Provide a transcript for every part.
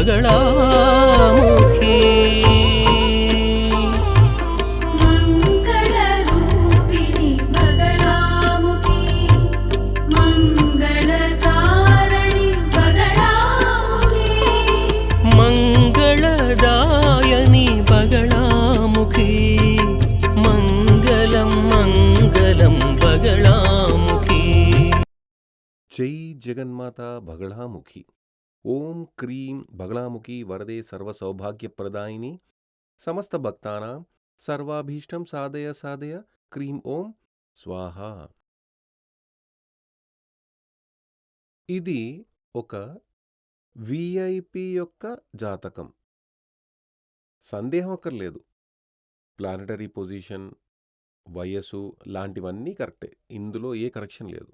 ಮಂಗಳಾಮುಖಿ ಮಂಗಳದಾಯನಿ ಬಗಳಾಮುಖಿ ಮಂಗಲಂ ಮಂಗಲಂ ಬಗಳಾಮುಖಿ ಜೈ ಜಗನ್ಮಾತಾ ಬಗಳಾಮುಖಿ ఓం cream Bagalamukhi వరదే సర్వసౌభాగ్యప్రదాయిని సమస్త భక్తానాం సర్వాభీష్టం సాధయ సాధయ cream ఓం స్వాహ. ఇది ఒక విఐపి యొక్క జాతకం. సందేహం అక్కర్లేదు. ప్లానటరీ పొజిషన్ వయస్సు లాంటివన్నీ కరెక్టే. ఇందులో ఏ కరెక్షన్ లేదు.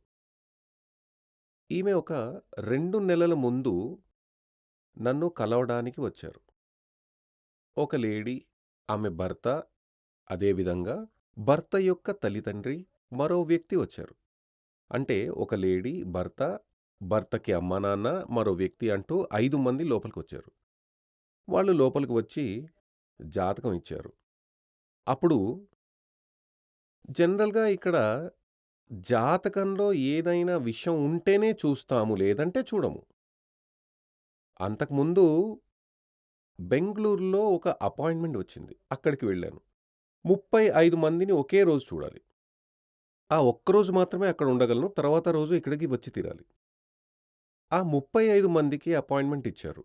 ఈమె ఒక రెండు నెలల ముందు నన్ను కలవడానికి వచ్చారు. ఒక లేడీ ఆమె భర్త అదేవిధంగా భర్త యొక్క తల్లిదండ్రి మరో వ్యక్తి వచ్చారు. అంటే ఒక లేడీ భర్త భర్తకి అమ్మా నాన్న మరో వ్యక్తి అంటూ ఐదు మంది లోపలికి వచ్చారు. వాళ్ళు లోపలికి వచ్చి జాతకం ఇచ్చారు. అప్పుడు జనరల్గా ఇక్కడ జాతకంలో ఏదైనా విషయం ఉంటేనే చూస్తాము లేదంటే చూడము. అంతకుముందు బెంగళూరులో ఒక అపాయింట్మెంట్ వచ్చింది. అక్కడికి వెళ్ళాను. ముప్పై ఐదు మందిని ఒకే రోజు చూడాలి. ఆ ఒక్కరోజు మాత్రమే అక్కడ ఉండగలను. తర్వాత రోజు ఇక్కడికి వచ్చి తీరాలి. ఆ ముప్పై ఐదు మందికి అపాయింట్మెంట్ ఇచ్చారు.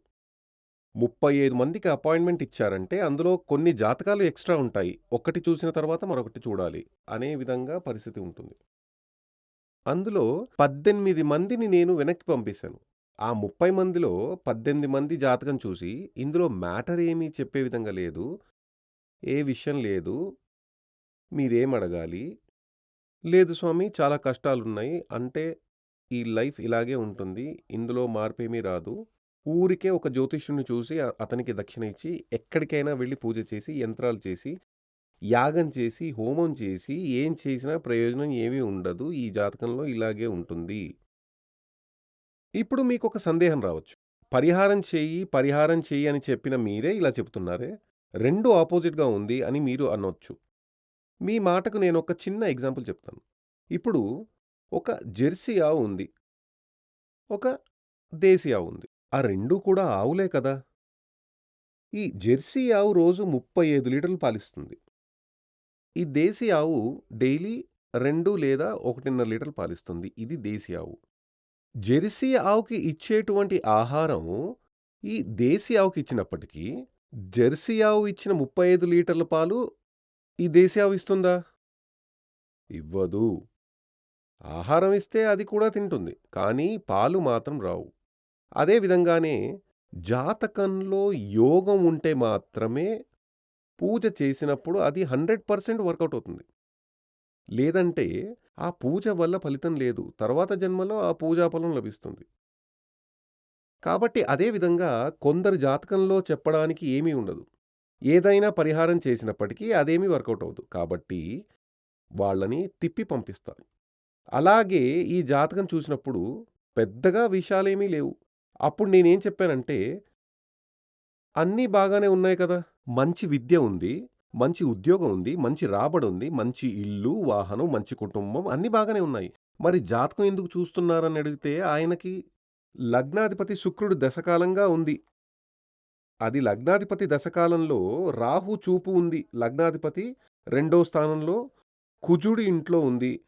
ముప్పై ఐదు మందికి అపాయింట్మెంట్ ఇచ్చారంటే అందులో కొన్ని జాతకాలు ఎక్స్ట్రా ఉంటాయి. ఒకటి చూసిన తర్వాత మరొకటి చూడాలి అనే విధంగా పరిస్థితి ఉంటుంది. అందులో పద్దెనిమిది మందిని నేను వెనక్కి పంపేశాను. ఆ ముప్పై మందిలో పద్దెనిమిది మంది జాతకం చూసి ఇందులో మ్యాటర్ ఏమీ చెప్పే విధంగా లేదు ఏ విషయం లేదు మీరేమడగాలి లేదు స్వామి చాలా కష్టాలున్నాయి. అంటే ఈ లైఫ్ ఇలాగే ఉంటుంది ఇందులో మార్పేమీ రాదు. ఊరికే ఒక జ్యోతిష్యుని చూసి అ- అతనికి దక్షిణ ఇచ్చి ఎక్కడికైనా వెళ్ళి పూజ చేసి యంత్రాలు చేసి యాగం చేసి హోమం చేసి ఏం చేసినా ప్రయోజనం ఏమీ ఉండదు. ఈ జాతకంలో ఇలాగే ఉంటుంది. ఇప్పుడు మీకు ఒక సందేహం రావచ్చు. పరిహారం చేయి పరిహారం చేయి అని చెప్పిన మీరే ఇలా చెప్తున్నారే? రెండు ఆపోజిట్గా ఉంది అని మీరు అనొచ్చు. మీ మాటకు నేను ఒక చిన్న ఎగ్జాంపుల్ చెప్తాను. ఇప్పుడు ఒక జెర్సీ ఆవు ఉంది. ఒక దేశీ ఆవు ఉంది. ఆ రెండూ కూడా ఆవులే కదా? ఈ జెర్సీ ఆవు రోజు ముప్పై ఐదు లీటర్లు పాలిస్తుంది. ఈ దేశీ ఆవు డైలీ రెండు లేదా ఒకటిన్నర లీటర్లు పాలిస్తుంది. ఇది దేశీ ఆవు. జెర్సీ ఆవుకి ఇచ్చేటువంటి ఆహారం ఈ దేశీ ఆవుకి ఇచ్చినప్పటికీ జెర్సీ ఆవు ఇచ్చిన ముప్పై ఐదు లీటర్ల పాలు ఈ దేశీ ఆవు ఇస్తుందా? ఇవ్వదు. ఆహారం ఇస్తే అది కూడా తింటుంది కానీ పాలు మాత్రం రావు. అదే విధంగానే జాతకంలో యోగం ఉంటే మాత్రమే పూజ చేసినప్పుడు అది హండ్రెడ్ పర్సెంట్ వర్కౌట్ అవుతుంది. లేదంటే ఆ పూజ వల్ల ఫలితం లేదు. తర్వాత జన్మలో ఆ పూజా ఫలం లభిస్తుంది. కాబట్టి అదే విధంగా కొందరు జాతకంలో చెప్పడానికి ఏమీ ఉండదు. ఏదైనా పరిహారం చేసినప్పటికీ అదేమీ వర్కౌట్ అవ్వదు. కాబట్టి వాళ్ళని తిప్పి పంపిస్తారు. అలాగే ఈ జాతకం చూసినప్పుడు పెద్దగా విషయాలేమీ లేవు. అప్పుడు నేనేం చెప్పానంటే అన్నీ బాగానే ఉన్నాయి కదా మంచి విద్య ఉంది మంచి ఉద్యోగం ఉంది మంచి రాబడి ఉంది మంచి ఇల్లు వాహనం మంచి కుటుంబం అన్నీ బాగానే ఉన్నాయి. మరి జాతకం ఎందుకు చూస్తున్నారని అడిగితే ఆయనకి లగ్నాధిపతి శుక్రుడు దశకాలంగా ఉంది. అది లగ్నాధిపతి దశకాలంలో రాహు చూపు ఉంది. లగ్నాధిపతి రెండో స్థానంలో కుజుడి ఇంట్లో ఉంది.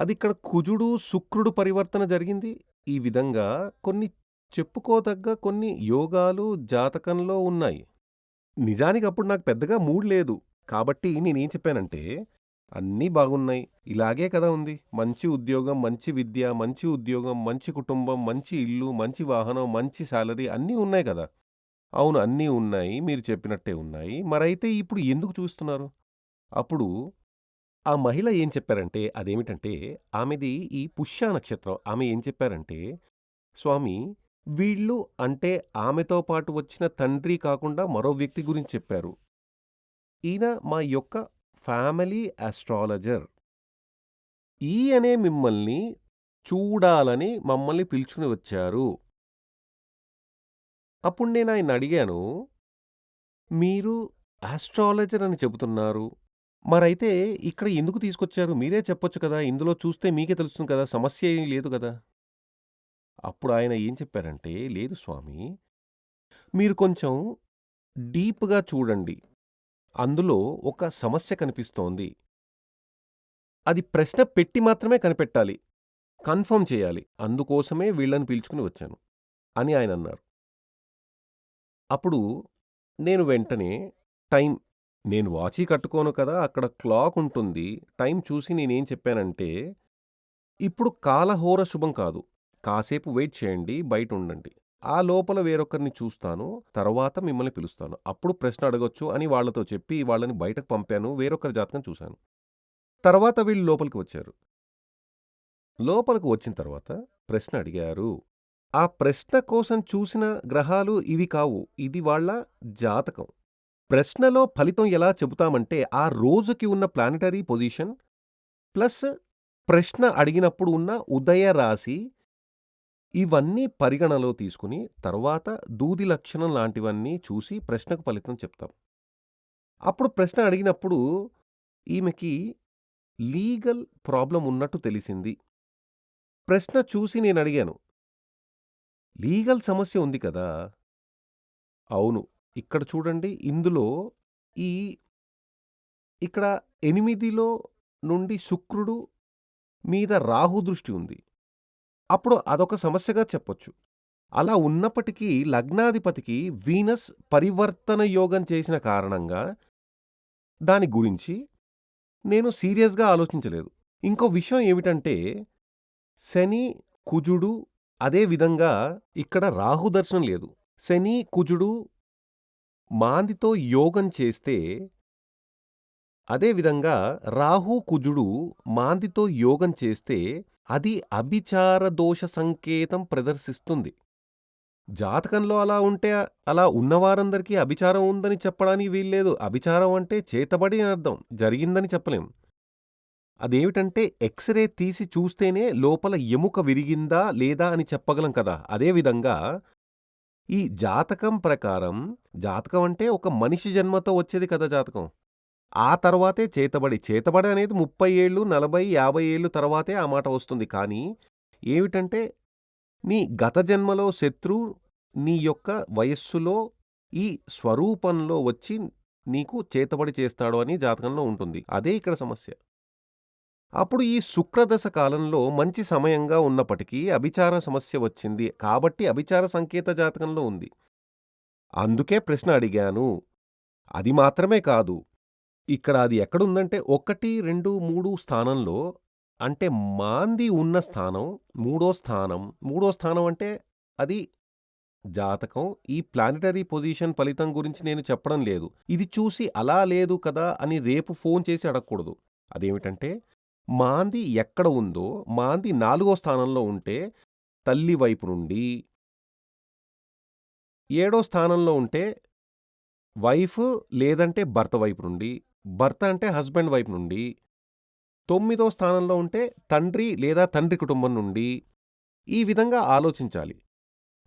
అది ఇక్కడ కుజుడు శుక్రుడు పరివర్తన జరిగింది. ఈ విధంగా కొన్ని చెప్పుకోదగ్గ కొన్ని యోగాలు జాతకంలో ఉన్నాయి. నిజానికి అప్పుడు నాకు పెద్దగా మూడ్ లేదు. కాబట్టి నేనేం చెప్పానంటే అన్నీ బాగున్నాయి. ఇలాగే కదా ఉంది. మంచి ఉద్యోగం మంచి విద్య మంచి ఉద్యోగం మంచి కుటుంబం మంచి ఇల్లు మంచి వాహనం మంచి శాలరీ అన్నీ ఉన్నాయి కదా. అవును అన్నీ ఉన్నాయి. మీరు చెప్పినట్టే ఉన్నాయి. మరైతే ఇప్పుడు ఎందుకు చూస్తున్నారు? అప్పుడు ఆ మహిళ ఏం చెప్పారంటే అదేమిటంటే ఆమెది ఈ పుష్య నక్షత్రం. ఆమె ఏం చెప్పారంటే స్వామి వీళ్ళు అంటే ఆమెతో పాటు వచ్చిన తండ్రి కాకుండా మరో వ్యక్తి గురించి చెప్పారు. ఈయన మా యొక్క ఫ్యామిలీ ఆస్ట్రాలజర్. ఈయనే మిమ్మల్ని చూడాలని మమ్మల్ని పిలుచుకుని వచ్చారు. అప్పుడు నేను ఆయన అడిగాను మీరు ఆస్ట్రాలజర్ అని చెబుతున్నారు. మరైతే ఇక్కడ ఎందుకు తీసుకొచ్చారు? మీరే చెప్పొచ్చు కదా. ఇందులో చూస్తే మీకే తెలుస్తుంది కదా. సమస్య ఏం లేదు కదా. అప్పుడు ఆయన ఏం చెప్పారంటే లేదు స్వామి మీరు కొంచెం డీప్గా చూడండి. అందులో ఒక సమస్య కనిపిస్తోంది. అది ప్రశ్న పెట్టి మాత్రమే కనిపెట్టాలి. కన్ఫర్మ్ చేయాలి. అందుకోసమే వీళ్ళని పిలుచుకుని వచ్చాను. అని ఆయన అన్నారు. అప్పుడు నేను వెంటనే టైం నేను వాచీ కట్టుకోను కదా అక్కడ క్లాక్ ఉంటుంది. టైం చూసి నేనేం చెప్పానంటే ఇప్పుడు కాలహోర శుభం కాదు. కాసేపు వెయిట్ చేయండి బయట ఉండండి. ఆ లోపల వేరొకరిని చూస్తాను తర్వాత మిమ్మల్ని పిలుస్తాను. అప్పుడు ప్రశ్న అడగొచ్చు అని వాళ్ళతో చెప్పి వాళ్ళని బయటకు పంపాను వేరొకరి జాతకం చూశాను. తర్వాత వీళ్ళు లోపలికి వచ్చారు. లోపలికి వచ్చిన తర్వాత ప్రశ్న అడిగారు ఆ ప్రశ్న కోసం చూసిన గ్రహాలు ఇవి కావు ఇది వాళ్ళ జాతకం. ప్రశ్నలో ఫలితం ఎలా చెబుతామంటే ఆ రోజుకి ఉన్న ప్లానటరీ పొజిషన్ ప్లస్ ప్రశ్న అడిగినప్పుడు ఉన్న ఉదయ రాశి ఇవన్నీ పరిగణలో తీసుకుని తర్వాత దూది లక్షణం లాంటివన్నీ చూసి ప్రశ్నకు ఫలితం చెప్తాం. అప్పుడు ప్రశ్న అడిగినప్పుడు ఈమెకి లీగల్ ప్రాబ్లం ఉన్నట్టు తెలిసింది. ప్రశ్న చూసి నేను అడిగాను. లీగల్ సమస్య ఉంది కదా? అవును. ఇక్కడ చూడండి ఇందులో ఈ ఇక్కడ ఎనిమిదిలో నుండి శుక్రుడు మీద రాహు దృష్టి ఉంది. అప్పుడు అదొక సమస్యగా చెప్పొచ్చు. అలా ఉన్నప్పటికీ లగ్నాధిపతికి వీనస్ పరివర్తన యోగం చేసిన కారణంగా దాని గురించి నేను సీరియస్గా ఆలోచించలేదు. ఇంకో విషయం ఏమిటంటే శని కుజుడు అదే విధంగా ఇక్కడ రాహు దర్శనం లేదు. శని కుజుడు మాందితో యోగం చేస్తే అదేవిధంగా రాహు కుజుడు మాందితో యోగం చేస్తే అది అభిచార దోష సంకేతం ప్రదర్శిస్తుంది. జాతకంలో అలా ఉంటే అలా ఉన్నవారందరికీ అభిచారం ఉందని చెప్పడానికి వీల్లేదు. అభిచారం అంటే చేతబడి అని అర్థం. జరిగిందని చెప్పలేం. అదేమిటంటే ఎక్స్రే తీసి చూస్తేనే లోపల ఎముక విరిగిందా లేదా అని చెప్పగలం కదా! అదేవిధంగా ఈ జాతకం ప్రకారం జాతకం అంటే ఒక మనిషి జన్మతో వచ్చేది కదా జాతకం. ఆ తర్వాతే చేతబడి చేతబడి అనేది ముప్పై ఏళ్ళు నలభై యాభై ఏళ్ళు తర్వాతే ఆ మాట వస్తుంది. కానీ ఏమిటంటే నీ గత జన్మలో శత్రు నీ యొక్క వయస్సులో ఈ స్వరూపంలో వచ్చి నీకు చేతబడి చేస్తాడు అని జాతకంలో ఉంటుంది. అదే ఇక్కడ సమస్య. అప్పుడు ఈ శుక్రదశ కాలంలో మంచి సమయంగా ఉన్నప్పటికీ అభిచార సమస్య వచ్చింది. కాబట్టి అభిచార సంకేత జాతకంలో ఉంది. అందుకే ప్రశ్న అడిగాను. అది మాత్రమే కాదు. ఇక్కడ అది ఎక్కడుందంటే ఒకటి రెండు మూడు స్థానంలో అంటే మాంది ఉన్న స్థానం మూడో స్థానం. మూడో స్థానం అంటే అది జాతకం. ఈ ప్లానిటరీ పొజిషన్ ఫలితం గురించి నేను చెప్పడం లేదు. ఇది చూసి అలా లేదు కదా అని రేపు ఫోన్ చేసి అడగకూడదు. అదేమిటంటే మాంది ఎక్కడ ఉందో మాంది నాలుగో స్థానంలో ఉంటే తల్లి వైపు నుండి ఏడో స్థానంలో ఉంటే వైఫ్ లేదంటే భర్త వైపు నుండి భర్త అంటే హస్బెండ్ వైపు నుండి తొమ్మిదో స్థానంలో ఉంటే తండ్రి లేదా తండ్రి కుటుంబం నుండి ఈ విధంగా ఆలోచించాలి.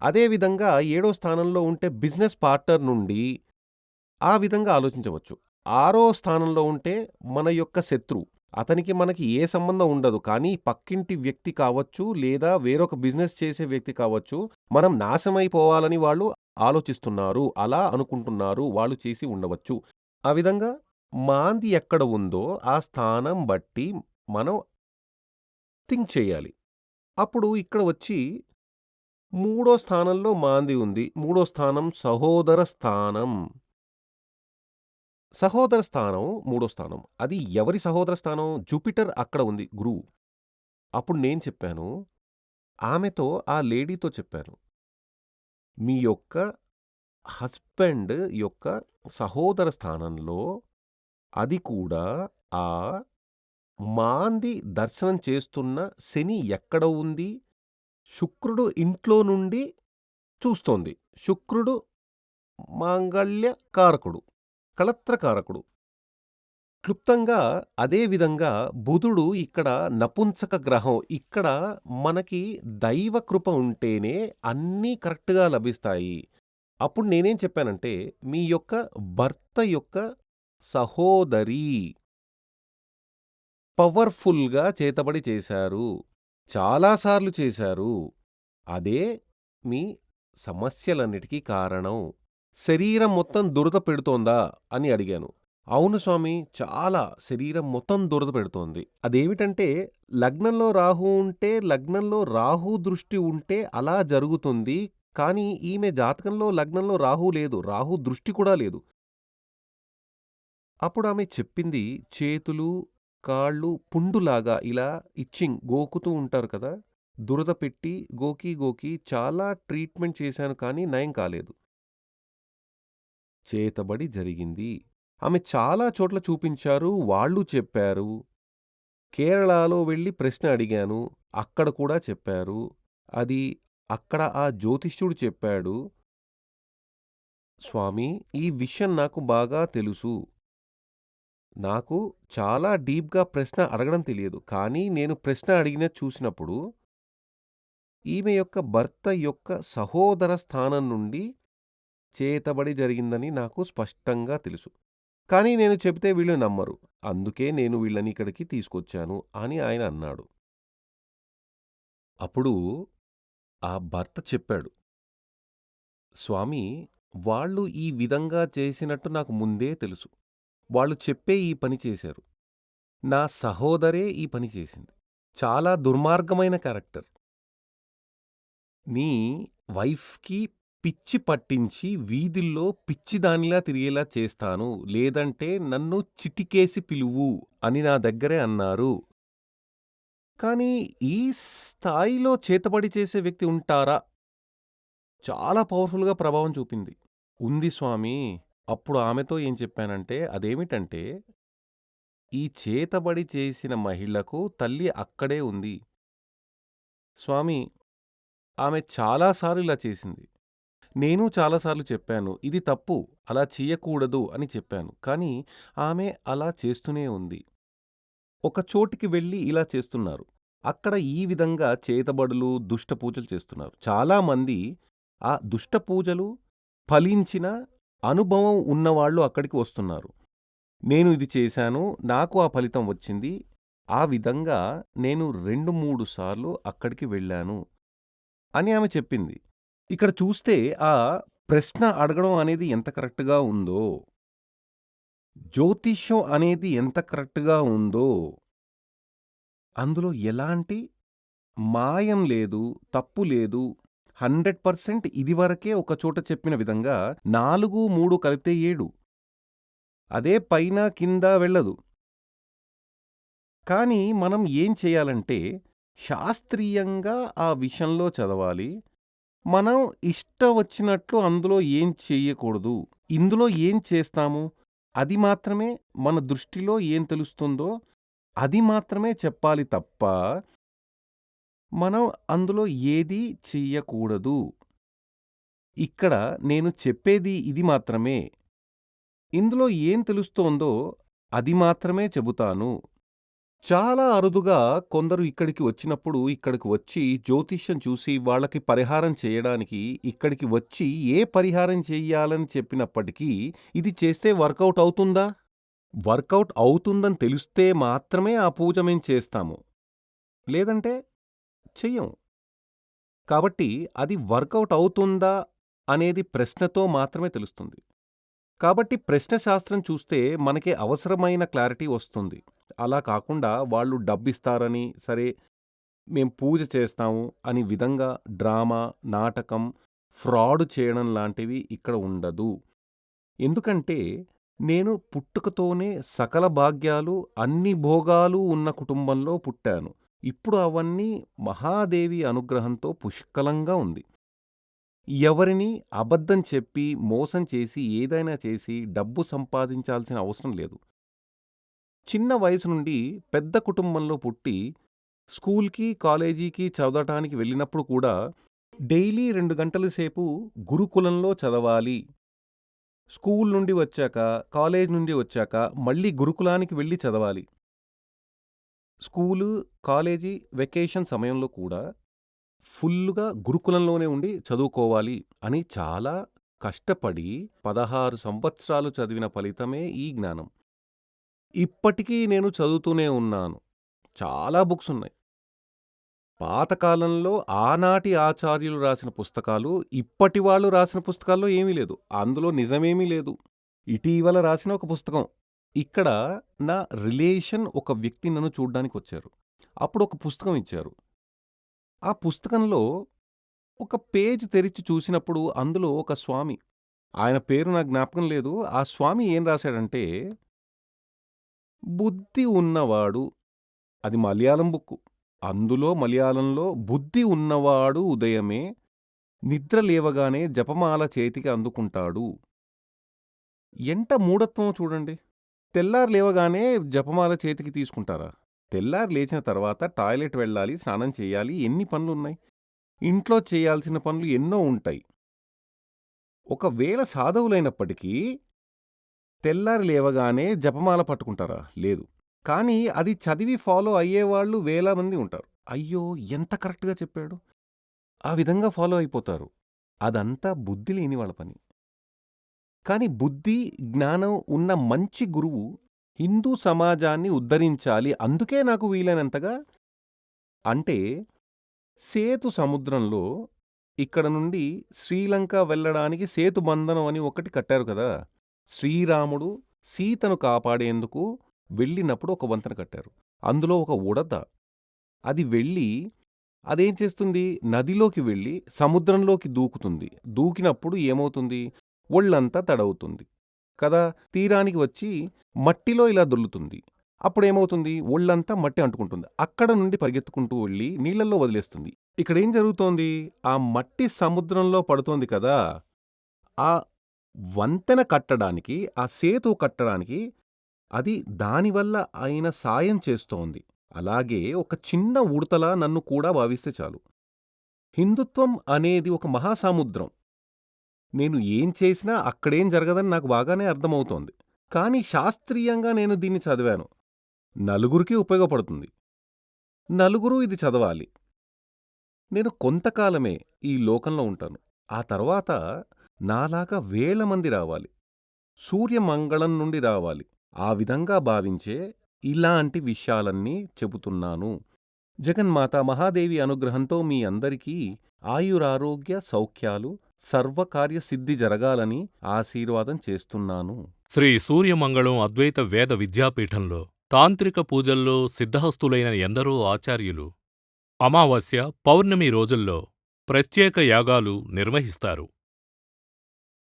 అదేవిధంగా ఏడో స్థానంలో ఉంటే బిజినెస్ పార్ట్నర్ నుండి ఆ విధంగా ఆలోచించవచ్చు. ఆరో స్థానంలో ఉంటే మన యొక్క శత్రు అతనికి మనకి ఏ సంబంధం ఉండదు కానీ పక్కింటి వ్యక్తి కావచ్చు లేదా వేరొక బిజినెస్ చేసే వ్యక్తి కావచ్చు మనం నాశమైపోవాలని వాళ్ళు ఆలోచిస్తున్నారు అలా అనుకుంటున్నారు వాళ్ళు చేసి ఉండవచ్చు. ఆ విధంగా మాంది ఎక్కడ ఉందో ఆ స్థానం బట్టి మనం థింక్ చేయాలి. అప్పుడు ఇక్కడ వచ్చి మూడో స్థానంలో మాంది ఉంది. మూడో స్థానం సహోదర స్థానం. సహోదర స్థానం మూడో స్థానం. అది ఎవరి సహోదర స్థానం? జూపిటర్ అక్కడ ఉంది గురువు అప్పుడు నేను చెప్పాను ఆమెతో ఆ లేడీతో చెప్పాను మీ యొక్క హస్బెండ్ యొక్క సహోదర స్థానంలో అది కూడా ఆ మాంది దర్శనం చేస్తున్న శని ఎక్కడ ఉంది? శుక్రుడు ఇంట్లో నుండి చూస్తోంది. శుక్రుడు మాంగళ్య కారకుడు కళత్రకారకుడు క్లుప్తంగా అదేవిధంగా బుధుడు ఇక్కడ నపుంసక గ్రహం. ఇక్కడ మనకి దైవ కృప ఉంటేనే అన్నీ కరెక్ట్గా లభిస్తాయి. అప్పుడు నేనేం చెప్పానంటే మీ యొక్క భర్త యొక్క సహోదరి. పవర్ఫుల్గా చేతబడి చేశారు. చాలాసార్లు చేశారు. అదే మీ సమస్యలన్నిటికీ కారణం. శరీరం మొత్తం దురద పెడుతోందా అని అడిగాను. అవును స్వామి చాలా శరీరం మొత్తం దురద పెడుతోంది. అదేమిటంటే లగ్నంలో రాహు ఉంటే లగ్నంలో రాహు దృష్టి ఉంటే అలా జరుగుతుంది. కానీ ఈమె జాతకంలో లగ్నంలో రాహు లేదు. రాహు దృష్టి కూడా లేదు. అప్పుడు ఆమె చెప్పింది చేతులు కాళ్ళు పుండులాగా ఇలా ఇచ్చింగ్ గోకుతూ ఉంటారు కదా. దురద పెట్టి గోకి గోకి చాలా ట్రీట్మెంట్ చేశాను కానీ నయం కాలేదు. చేతబడి జరిగింది. ఆమె చాలా చోట్ల చూపించారు వాళ్ళు చెప్పారు. కేరళలో వెళ్ళి ప్రశ్న అడిగాను అక్కడ కూడా చెప్పారు. అది అక్కడ ఆ జ్యోతిష్యుడు చెప్పాడు. స్వామి ఈ విషయం నాకు బాగా తెలుసు. నాకు చాలా డీప్గా ప్రశ్న అడగడం తెలియదు. కానీ నేను ప్రశ్న అడిగిన చూసినప్పుడు ఈమె యొక్క భర్త యొక్క సహోదర స్థానం నుండి చేతబడి జరిగిందని నాకు స్పష్టంగా తెలుసు. కానీ నేను చెబితే వీళ్ళు నమ్మరు. అందుకే నేను వీళ్ళని ఇక్కడికి తీసుకొచ్చాను అని ఆయన అన్నాడు. అప్పుడు ఆ భర్త చెప్పాడు స్వామి వాళ్ళు ఈ విధంగా చేసినట్టు నాకు ముందే తెలుసు. వాళ్ళు చెప్పే ఈ పని చేశారు. నా సహోదరే ఈ పని చేసింది. చాలా దుర్మార్గమైన క్యారెక్టర్. నీ వైఫ్కి పిచ్చి పట్టించి వీధిల్లో పిచ్చిదానిలా తిరిగేలా చేస్తాను లేదంటే నన్ను చిటికేసి పిలువు అని నా దగ్గరే అన్నారు. కానీ ఈ స్థాయిలో చేతబడి చేసే వ్యక్తి ఉంటారా? చాలా పవర్ఫుల్గా ప్రభావం చూపింది. ఉంది స్వామి. అప్పుడు ఆమెతో ఏం చెప్పానంటే అదేమిటంటే ఈ చేతబడి చేసిన మహిళకు తల్లి అక్కడే ఉంది. స్వామి ఆమె చాలాసార్లు ఇలా చేసింది. నేను చాలాసార్లు చెప్పాను ఇది తప్పు అలా చెయ్యకూడదు అని చెప్పాను. కానీ ఆమె అలా చేస్తూనే ఉంది. ఒక చోటికి వెళ్ళి ఇలా చేస్తున్నారు. అక్కడ ఈ విధంగా చేతబడులు దుష్ట పూజలు చేస్తున్నారు. చాలామంది ఆ దుష్ట పూజలు ఫలించిన అనుభవం ఉన్నవాళ్ళు అక్కడికి వస్తున్నారు. నేను ఇది చేశాను నాకు ఆ ఫలితం వచ్చింది. ఆ విధంగా నేను రెండు మూడు సార్లు అక్కడికి వెళ్ళాను అని ఆమె చెప్పింది. ఇక్కడ చూస్తే ఆ ప్రశ్న అడగడం అనేది ఎంత కరెక్ట్గా ఉందో జ్యోతిష్యం అనేది ఎంత కరెక్ట్గా ఉందో అందులో ఎలాంటి మాయం లేదు తప్పు లేదు హండ్రెడ్ పర్సెంట్ ఇదివరకే ఒక చోట చెప్పిన విధంగా నాలుగు మూడు కలిపితే ఏడు. అదే పైన కింద వెళ్ళదు. కానీ మనం ఏం చేయాలంటే శాస్త్రీయంగా ఆ విషయంలో చదవాలి. మనం ఇష్టం వచ్చినట్లు అందులో ఏం చెయ్యకూడదు ఇందులో ఏం చేస్తాము? అది మాత్రమే మన దృష్టిలో ఏం తెలుస్తుందో అది మాత్రమే చెప్పాలి తప్ప మనం అందులో ఏదీ చెయ్యకూడదు. ఇక్కడ నేను చెప్పేది ఇది మాత్రమే. ఇందులో ఏం తెలుస్తోందో అది మాత్రమే చెబుతాను. చాలా అరుదుగా కొందరు ఇక్కడికి వచ్చినప్పుడు ఇక్కడికి వచ్చి జ్యోతిష్యం చూసి వాళ్ళకి పరిహారం చేయడానికి ఇక్కడికి వచ్చి ఏ పరిహారం చెయ్యాలని చెప్పినప్పటికీ ఇది చేస్తే వర్కౌట్ అవుతుందా? వర్కౌట్ అవుతుందని తెలిస్తే మాత్రమే ఆ పూజ మేం చేస్తాము. లేదంటే చెయ్యం. కాబట్టి అది వర్కౌట్ అవుతుందా అనేది ప్రశ్నతో మాత్రమే తెలుస్తుంది. కాబట్టి ప్రశ్న శాస్త్రం చూస్తే మనకి అవసరమైన క్లారిటీ వస్తుంది. అలా కాకుండా వాళ్ళు డబ్బిస్తారని సరే మేం పూజ చేస్తాము అని విధంగా డ్రామా నాటకం ఫ్రాడ్ చేయడం లాంటివి ఇక్కడ ఉండదు. ఎందుకంటే నేను పుట్టుకతోనే సకల భాగ్యాలు అన్ని భోగాలు ఉన్న కుటుంబంలో పుట్టాను. ఇప్పుడు అవన్నీ మహాదేవి అనుగ్రహంతో పుష్కలంగా ఉంది. ఎవరిని అబద్ధం చెప్పి మోసం చేసి ఏదైనా చేసి డబ్బు సంపాదించాల్సిన అవసరం లేదు. చిన్న వయసు నుండి పెద్ద కుటుంబంలో పుట్టి స్కూల్కి కాలేజీకి చదవటానికి వెళ్ళినప్పుడు కూడా డైలీ రెండు గంటల సేపు గురుకులంలో చదవాలి. స్కూల్ నుండి వచ్చాక కాలేజ్ నుండి వచ్చాక మళ్ళీ గురుకులానికి వెళ్ళి చదవాలి. స్కూలు కాలేజీ వెకేషన్ సమయంలో కూడా ఫుల్లుగా గురుకులంలోనే ఉండి చదువుకోవాలి అని చాలా కష్టపడి పదహారు సంవత్సరాలు చదివిన ఫలితమే ఈ జ్ఞానం. ఇప్పటికీ నేను చదువుతూనే ఉన్నాను. చాలా బుక్స్ ఉన్నాయి. పాతకాలంలో ఆనాటి ఆచార్యులు రాసిన పుస్తకాలు ఇప్పటి వాళ్ళు రాసిన పుస్తకాల్లో ఏమీ లేదు. అందులో నిజమేమీ లేదు. ఇటీవల రాసిన ఒక పుస్తకం. ఇక్కడ నా రిలేషన్ ఒక వ్యక్తి నన్ను చూడ్డానికి వచ్చారు అప్పుడు ఒక పుస్తకం ఇచ్చారు. ఆ పుస్తకంలో ఒక పేజ్ తెరిచి చూసినప్పుడు అందులో ఒక స్వామి. ఆయన పేరు నాకు జ్ఞాపకం లేదు. ఆ స్వామి ఏం రాశాడంటే బుద్ధి ఉన్నవాడు అది మలయాళం బుక్ అందులో మలయాళంలో బుద్ధి ఉన్నవాడు ఉదయమే నిద్ర లేవగానే జపమాల చేతికి అందుకుంటాడు. ఎంట మూఢత్వం చూడండి. తెల్లారు లేవగానే జపమాల చేతికి తీసుకుంటారా? తెల్లారు లేచిన తర్వాత టాయిలెట్ వెళ్ళాలి స్నానం చేయాలి ఎన్ని పనులున్నాయి? ఇంట్లో చేయాల్సిన పనులు ఎన్నో ఉంటాయి. ఒకవేళ సాధవులైనప్పటికీ తెల్లారి లేవగానే జపమాల పట్టుకుంటారా? లేదు. కానీ అది చదివి ఫాలో అయ్యేవాళ్ళు వేల మంది ఉంటారు. అయ్యో! ఎంత కరెక్ట్గా చెప్పాడు. ఆ విధంగా ఫాలో అయిపోతారు. అదంతా బుద్ధి లేని వాళ్ళ పని. కాని బుద్ధి జ్ఞానం ఉన్న మంచి గురువు హిందూ సమాజాన్ని ఉద్ధరించాలి. అందుకే నాకు వీలైనంతగా. అంటే సేతు సముద్రంలో ఇక్కడ నుండి శ్రీలంక వెళ్ళడానికి సేతు బంధనం అని ఒకటి కట్టారు కదా. శ్రీరాముడు సీతను కాపాడేందుకు వెళ్ళినప్పుడు ఒక వంతెన కట్టారు. అందులో ఒక ఉడత. అది వెళ్ళి అదేం చేస్తుంది? నదిలోకి వెళ్ళి సముద్రంలోకి దూకుతుంది. దూకినప్పుడు ఏమవుతుంది? ఒళ్ళంతా తడవుతుంది. కదా? తీరానికి వచ్చి మట్టిలో ఇలా దొల్లుతుంది. అప్పుడేమవుతుంది? ఒళ్ళంతా మట్టి అంటుకుంటుంది. అక్కడ నుండి పరిగెత్తుకుంటూ వెళ్ళి నీళ్ళల్లో వదిలేస్తుంది. ఇక్కడేం జరుగుతోంది? ఆ మట్టి సముద్రంలో పడుతోంది కదా! ఆ వంతెన కట్టడానికి ఆ సేతు కట్టడానికి అది దానివల్ల ఆయన సాయం చేస్తోంది. అలాగే ఒక చిన్న ఉడతలా నన్ను కూడా భావిస్తే చాలు. హిందుత్వం అనేది ఒక మహాసముద్రం. నేను ఏం చేసినా అక్కడేం జరగదని నాకు బాగానే అర్థమవుతోంది. కానీ శాస్త్రీయంగా నేను దీన్ని చదివాను. నలుగురికి ఉపయోగపడుతుంది. నలుగురు ఇది చదవాలి. నేను కొంతకాలమే ఈ లోకంలో ఉంటాను. ఆ తర్వాత నాలాగా వేల మంది రావాలి. సూర్యమంగళం నుండి రావాలి. ఆ విధంగా భావించే ఇలాంటి విషయాలన్నీ చెబుతున్నాను. జగన్మాత మహాదేవి అనుగ్రహంతో మీ అందరికీ ఆయురారోగ్య సౌఖ్యాలు సర్వకార్యసిద్ధి జరగాలని ఆశీర్వాదం చేస్తున్నాను. శ్రీ సూర్యమంగళం అద్వైత వేద విద్యాపీఠంలో తాంత్రిక పూజల్లో సిద్ధహస్తులైన ఎందరో ఆచార్యులు అమావాస్య పౌర్ణమి రోజుల్లో ప్రత్యేక యాగాలు నిర్వహిస్తారు.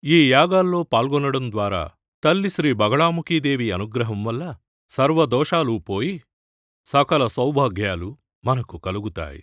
ఈ యాగాల్లో పాల్గొనడం ద్వారా తల్లి శ్రీ బగళాముఖీదేవి అనుగ్రహం వల్ల సర్వదోషాలు పోయి సకల సౌభాగ్యాలు మనకు కలుగుతాయి.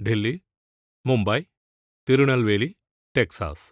ఢిల్లీ ముంబై తిరునల్వేలి టెక్సాస్.